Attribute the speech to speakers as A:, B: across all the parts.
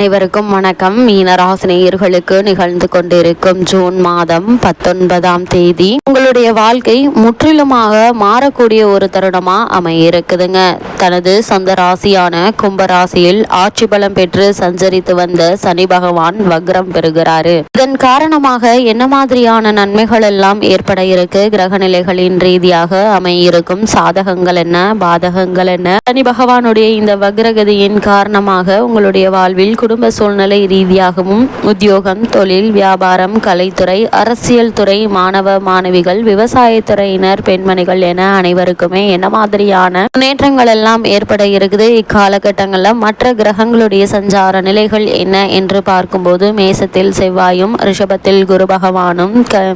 A: அனைவருக்கும் வணக்கம். மீனராசினியர்களுக்கு நிகழ்ந்து கொண்டிருக்கும் ஜூன் மாதம் பத்தொன்பதாம் தேதி உங்களுடைய வாழ்க்கை முற்றிலுமாக மாறக்கூடிய ஒரு தருணமா அமைய இருக்குதுங்க தனது சொந்த ராசியான கும்பராசியில் ஆட்சி பலம் பெற்று சஞ்சரித்து வந்த சனி பகவான் வக்ரம் பெறுகிறாரு. இதன் காரணமாக என்ன மாதிரியான நன்மைகள் எல்லாம் ஏற்பட இருக்கு? கிரக நிலைகளின் ரீதியாக அமையிருக்கும் சாதகங்கள் என்ன? பாதகங்கள் என்ன? சனி பகவானுடைய இந்த வக்ரகதியின் காரணமாக உங்களுடைய வாழ்வில் குடும்ப சூழ்நிலை ரீதியாகவும் உத்தியோகம் தொழில் வியாபாரம் கலைத்துறை அரசியல் துறை மாணவ மாணவிகள் விவசாயத்துறையினர் பெண்மணிகள் என அனைவருக்குமே என்ன மாதிரியான முன்னேற்றங்கள் எல்லாம் ஏற்பட இருக்குது? இக்காலகட்டங்களில் மற்ற கிரகங்களுடைய சஞ்சார நிலைகள் என்ன என்று பார்க்கும்போது மேசத்தில் செவ்வாயும் ரிஷபத்தில் குரு பகவானும் க-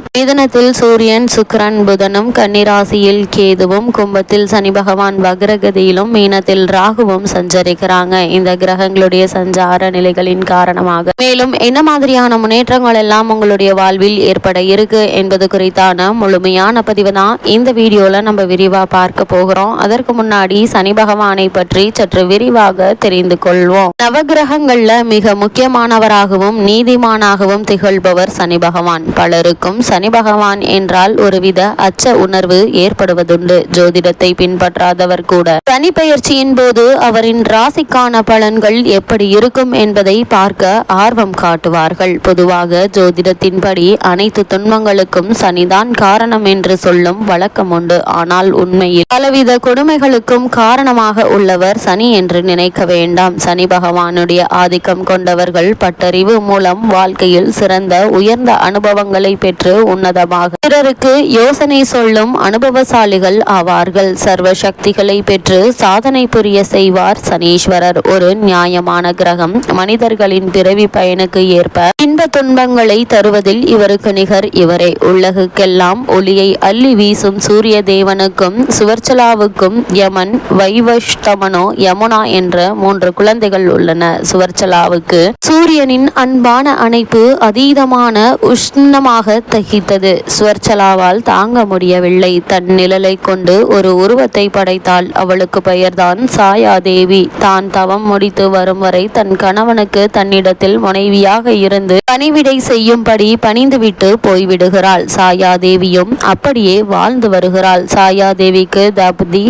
A: சூரியன் சுக்கரன் புதனும் கன்னிராசியில் கேதுவும் கும்பத்தில் சனி பகவான் வக்ரகதியிலும் மீனத்தில் ராகுவும் சஞ்சரிக்கிறாங்க. இந்த கிரகங்களுடைய சஞ்சார சூழ்நிலைகளின் காரணமாக. மேலும் என்ன மாதிரியான முன்னேற்றங்கள் எல்லாம் உங்களுடைய வாழ்வில் ஏற்பட இருக்கு என்பது குறித்தான முழுமையான பதிவு தான் இந்த வீடியோல நம்ம விரிவா பார்க்க போகிறோம். அதற்கு முன்னாடி சனி பகவானை பற்றி சற்று விரிவாக தெரிந்து கொள்வோம். நவகிரகங்கள்ல மிக முக்கியமானவராகவும் நீதிமானாகவும் திகழ்பவர் சனி பகவான். பலருக்கும் சனி பகவான் என்றால் ஒருவித அச்ச உணர்வு ஏற்படுவதுண்டு. ஜோதிடத்தை பின்பற்றாதவர் கூட. சனி பயிற்சியின் போது அவரின் ராசிக்கான பலன்கள் எப்படி இருக்கும் என்று என்பதை பார்க்க ஆர்வம் காட்டுவார்கள். பொதுவாக ஜோதிடத்தின்படி அனைத்து துன்பங்களுக்கும் சனிதான் காரணம் என்று சொல்லும் வழக்கம் உண்டு. ஆனால் உண்மையில் பலவித கொடுமைகளுக்கும் காரணமாக உள்ளவர் சனி என்று நினைக்க வேண்டாம். சனி பகவானுடைய ஆதிக்கம் கொண்டவர்கள் பட்டறிவு மூலம் வாழ்க்கையில் சிறந்த உயர்ந்த அனுபவங்களை பெற்று உன்னதமாக பிறருக்கு யோசனை சொல்லும் அனுபவசாலிகள் ஆவார்கள். சர்வ சக்திகளை பெற்று சாதனை புரிய செய்வார் சனீஸ்வரர். ஒரு நியாயமான கிரகம். மனிதர்களின் பிறவி பயனுக்கு ஏற்ப இன்ப துன்பங்களை தருவதில் இவருக்கு நிகர் இவரே. உலகுக்கெல்லாம் ஒளியை அள்ளி வீசும் சூரிய தேவனுக்கும் சுவர்ச்சலாவுக்கும் யமன் வைவஷ்டமனோ யமுனா என்ற மூன்று குழந்தைகள் உள்ளன. சுவர்ச்சலாவுக்கு சூரியனின் அன்பான அணைப்பு அதீதமான உஷ்ணமாக தகித்தது. சுவர்ச்சலாவால் தாங்க முடியவில்லை. தன் நிழலை கொண்டு ஒரு உருவத்தை படைத்தாள். அவளுக்கு பெயர்தான் சாயாதேவி. தான் தவம் முடித்து வரும் வரை தன் கணவன் கணவனுக்கு தன்னிடத்தில் மனைவியாக இருந்து பணிவிடை செய்யும்படி பணிந்துவிட்டு போய்விடுகிறாள். சாயாதேவியும் அப்படியே வாழ்ந்து வருகிறாள். சாயாதேவிக்கு தப்தி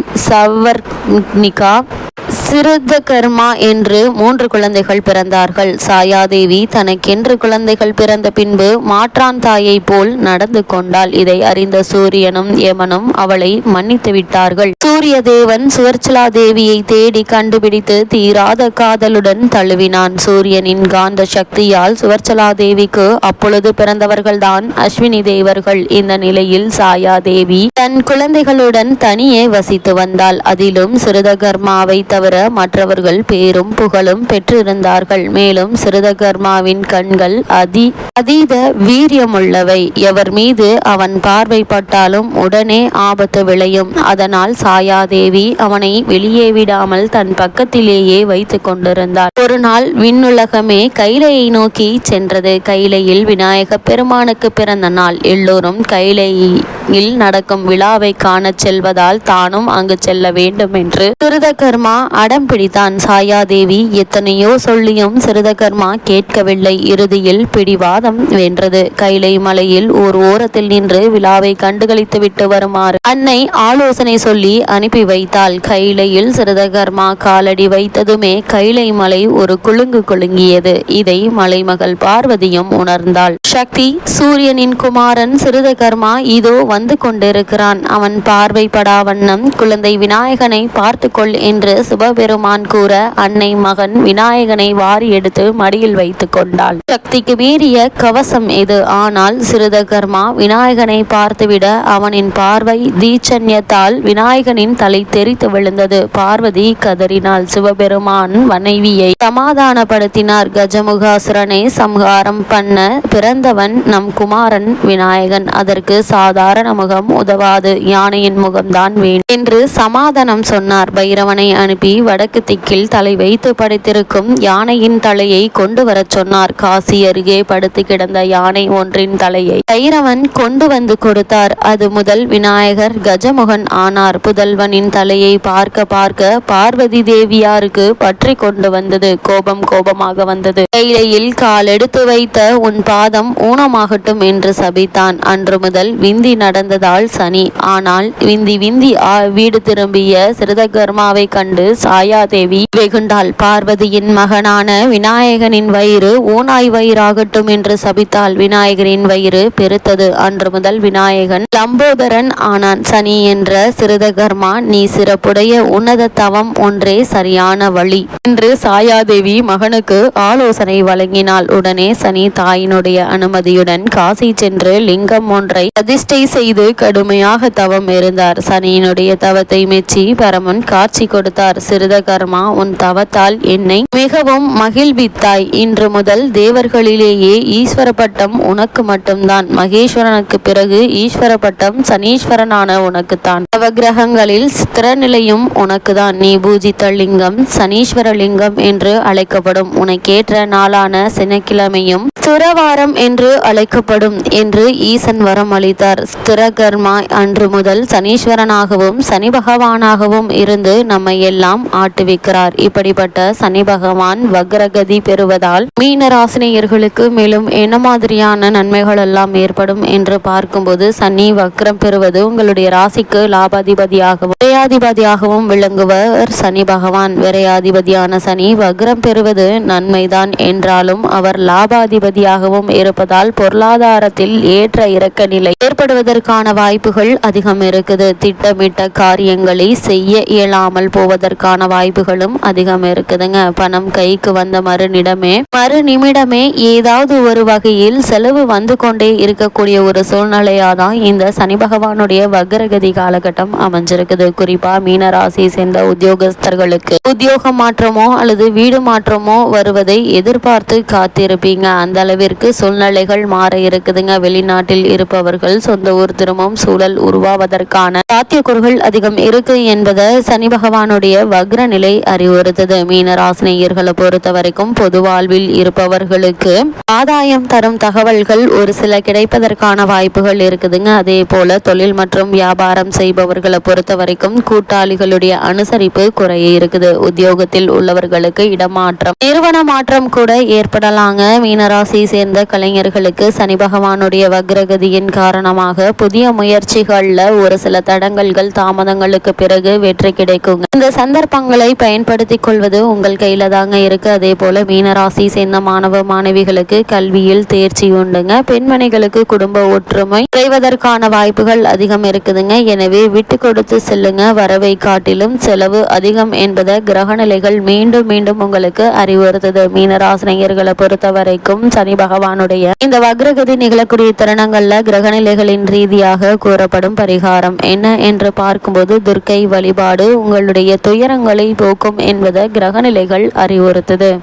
A: சவர்ணிகா சிறுதகர்மா என்று மூன்று குழந்தைகள் பிறந்தார்கள். சாயாதேவி தனக்கென்று குழந்தைகள் பிறந்த பின்பு மாற்றான் தாயை போல் நடந்து கொண்டாள். இதை அறிந்த சூரியனும் யமனும் அவளை மன்னித்து விட்டார்கள். சூரிய தேவன் சுவர்ச்சலா தேவியை தேடி கண்டுபிடித்து தீராத காதலுடன் தழுவினான். சூரியனின் காந்த சக்தியால் சுவர்ச்சலா தேவிக்கு அப்பொழுது பிறந்தவர்கள்தான் அஸ்வினி தேவர்கள். இந்த நிலையில் சாயா தேவி தன் குழந்தைகளுடன் தனியே வசித்து வந்தாள். அதிலும் சிறுதகர்மாவை தவிர மற்றவர்கள் பேரும் புகழும் பெற்றிருந்தார்கள். மேலும் சிறுதகர்மாவின் கண்கள் அதி அதீத வீரியமுள்ளவை. எவர் மீது அவன் பார்வைப்பட்டாலும் உடனே ஆபத்து விளையும். அதனால் சாயாதேவி அவனை வெளியே விடாமல் தன் பக்கத்திலேயே வைத்துக் கொண்டிருந்தார் ஒரு நாள் விண்ணுலகமே கைலையை நோக்கி சென்றது. கைலையில் விநாயக பெருமானுக்கு பிறந்த நாள். எல்லோரும் கைலையில் நடக்கும் விழாவை காண செல்வதால் தானும் அங்கு செல்ல வேண்டும் என்று சிறுதகர்மா அடம் பிடித்தான் சாயாதேவி. எத்தனையோ சொல்லியும் சிறுதகர்மா கேட்கவில்லை. இறுதியில் பிடிவாதம் வென்றது. கைலை மலையில் ஓர் ஓரத்தில் நின்று விழாவை கண்டுகளித்து விட்டு வருமாறு அன்னை ஆலோசனை சொல்லி அனுப்பி வைத்தாள். கைலையில் சிறுதகர்மா காலடி வைத்ததுமே கைலை மலை ஒரு குலுங்கு குலுங்கியது. இதை மலைமகள் பார்வதியும் உணர்ந்தாள். சக்தி சூரியனின் குமாரன் சிறுதகர்மா இதோ வந்து கொண்டிருக்கிறான். அவன் பார்வைப்படா வண்ணம் குழந்தை விநாயகனை பார்த்துக்கொள் என்று சிவபெருமான் கூற அன்னை மகன் விநாயகனை வாரி எடுத்து மடியில் வைத்துக் கொண்டாள். சக்திக்கு மீறிய கவசம் இது. ஆனால் சிறுதகர்மா விநாயகனை பார்த்துவிட அவனின் பார்வை தீச்சன்யத்தால் விநாயகனின் தலை தெரித்து விழுந்தது. பார்வதி கதறினாள். சிவபெருமான் மனைவியை சமாதானப்படுத்தினார். கஜமுகாசுரனை சம்ஹாரம் பண்ண பிறந்தவன் நம் குமாரன் விநாயகன். அதற்கு சாதாரண முகம் உதவாது. யானையின் முகம்தான் வேண்டும் என்று சமாதானம் சொன்னார். பைரவனை அனுப்பி வடக்கு திக்கில் தலை வைத்து படைத்திருக்கும் யானையின் தலையை கொண்டு வரச் சொன்னார். காசி அருகே படுத்து கிடந்த யானை ஒன்றின் தலையை கைரவன் கொண்டு வந்து கொடுத்தார். அது முதல் விநாயகர் கஜமுகன் ஆனார். புதல்வனின் தலையை பார்க்க பார்க்க பார்வதி தேவியாருக்கு பற்றி கொண்டு வந்தது. கோபம் கோபமாக வந்தது. கைலையில் கால் எடுத்து வைத்த உன் பாதம் ஊனமாகட்டும் என்று சபித்தான். அன்று முதல் விந்தி நடந்ததால் சனி. ஆனால் விந்தி விந்தி ஆ வீடு திரும்பிய சிறுதகர்மாவை கண்டு ஆயாதேவி வெகுண்டாள் பார்வதியின் மகனான விநாயகனின் வயிறு ஊனாய் வயிறாகட்டும் என்று சபித்தாள் விநாயகரின் வயிறு பெருத்தது. அன்று முதல் விநாயகன் லம்போதரன் ஆனான். சனி என்ற சிறுதகர்மா நீ சிறப்புடைய உன்னத தவம் ஒன்றே சரியான வழி என்று சாயாதேவி மகனுக்கு ஆலோசனை வழங்கினாள். உடனே சனி தாயினுடைய அனுமதியுடன் காசி சென்று லிங்கம் ஒன்றை பிரதிஷ்டை செய்து கடுமையாக தவம் இருந்தார். சனியினுடைய தவத்தை மெச்சி பரமன் காட்சி கொடுத்தார். கிருதகர்மா உன் தவத்தால் என்னை மிகவும் மகிழ்வித்தாய். இன்று முதல் தேவர்களிலேயே ஈஸ்வர பட்டம் உனக்கு மட்டும்தான். மகேஸ்வரனுக்கு பிறகு ஈஸ்வர பட்டம் சனீஸ்வரனான உனக்குத்தான். நவகிரகங்களில் ஸ்திரநிலையும் உனக்குதான். நீ பூஜித்த லிங்கம் சனீஸ்வர லிங்கம் என்று அழைக்கப்படும். உனக்கேற்ற நாளான சனிக்கிழமையும் ஸ்திரவாரம் என்று அழைக்கப்படும் என்று ஈசன் வரம் அளித்தார். ஸ்திரகர்மா அன்று முதல் சனீஸ்வரனாகவும் சனி பகவானாகவும் இருந்து நம்மை எல்லாம் ஆட்டுவிக்கிறார் இப்படிப்பட்ட சனி பகவான் வக்ரகதி பெறுவதால் மீன ராசினியர்களுக்கு மேலும் என்ன மாதிரியான நன்மைகள் எல்லாம் ஏற்படும் என்று பார்க்கும்போது சனி வக்ரம் பெறுவது உங்களுடைய ராசிக்கு லாபாதிபதியாகவும் விரையாதிபதியாகவும் விளங்குவர். சனி பகவான் விரையாதிபதியான சனி வக்ரம் பெறுவது நன்மைதான் என்றாலும் அவர் லாபாதிபதியாகவும் இருப்பதால் பொருளாதாரத்தில் ஏற்ற இறக்க நிலை ஏற்படுவதற்கான வாய்ப்புகள் அதிகம் இருக்குது. திட்டமிட்ட காரியங்களை செய்ய இயலாமல் போவதற்கான வாய்ப்புகளும் அதிகம் இருக்குதுங்க. பணம் கைக்கு வந்த மறுநிடமே மறு நிமிடமே ஏதாவது ஒரு வகையில் செலவு வந்து கொண்டே இருக்கக்கூடிய ஒரு சூழ்நிலையா தான் இந்த சனி பகவானுடைய வக்ரகதி காலகட்டம் அமைஞ்சிருக்குது. குறிப்பா மீனராசி சேர்ந்த உத்தியோகஸ்தர்களுக்கு உத்தியோக மாற்றமோ அல்லது வீடு மாற்றமோ வருவதை எதிர்பார்த்து காத்திருப்பீங்க. அந்த அளவிற்கு சூழ்நிலைகள் மாற இருக்குதுங்க. வெளிநாட்டில் இருப்பவர்கள் சொந்த ஊர் திரும்பும் சூழல் உருவாவதற்கான சாத்தியக்கூறுகள் அதிகம் இருக்கு என்பதை சனி பகவானுடைய வக்ர நிலை அறிவுறுத்தது. மீன ராசினியர்களை பொறுத்த வரைக்கும் பொது வாழ்வில் இருப்பவர்களுக்கு ஆதாயம் தரும் தகவல்கள் ஒரு சில கிடைப்பதற்கான வாய்ப்புகள் இருக்குதுங்க. அதே போல தொழில் மற்றும் வியாபாரம் செய்பவர்களை பொறுத்த வரைக்கும் கூட்டாளிகளுடைய அனுசரிப்பு குறைய இருக்குது. உத்தியோகத்தில் உள்ளவர்களுக்கு இடமாற்றம் நிறுவன மாற்றம் கூட ஏற்படலாங்க. மீனராசியை சேர்ந்த கலைஞர்களுக்கு சனி பகவானுடைய வக்ரகதியின் காரணமாக புதிய முயற்சிகள்ல ஒரு சில தடங்கல்கள் தாமதங்களுக்கு பிறகு வெற்றி கிடைக்குங்க. இந்த சந்தர்ப்பம் சந்தர்ப்பங்களை பயன்படுத்திக் கொள்வது உங்கள் கையில் தாங்க இருக்கு. அதே போல மீனராசி சேர்ந்த மாணவ மாணவிகளுக்கு கல்வியில் தேர்ச்சி உண்டுங்க. பெண்மணிகளுக்கு குடும்ப ஒற்றுமை குறைவதற்கான வாய்ப்புகள் அதிகம் இருக்குதுங்க. எனவே விட்டு கொடுத்து செல்லுங்க. வரவை காட்டிலும் செலவு அதிகம் என்பதை கிரகநிலைகள் மீண்டும் மீண்டும் உங்களுக்கு அறிவுறுத்தது. மீனராசினியர்களை பொறுத்த வரைக்கும் சனி பகவானுடைய இந்த வக்ரகதி நிகழக்கூடிய தருணங்கள்ல கிரகநிலைகளின் ரீதியாக கூறப்படும் பரிகாரம் என்ன என்று பார்க்கும்போது துர்க்கை வழிபாடு உங்களுடைய துயரங்கள் போக்கும் என்பதை கிரகநிலைகள் அறிவுறுத்துது.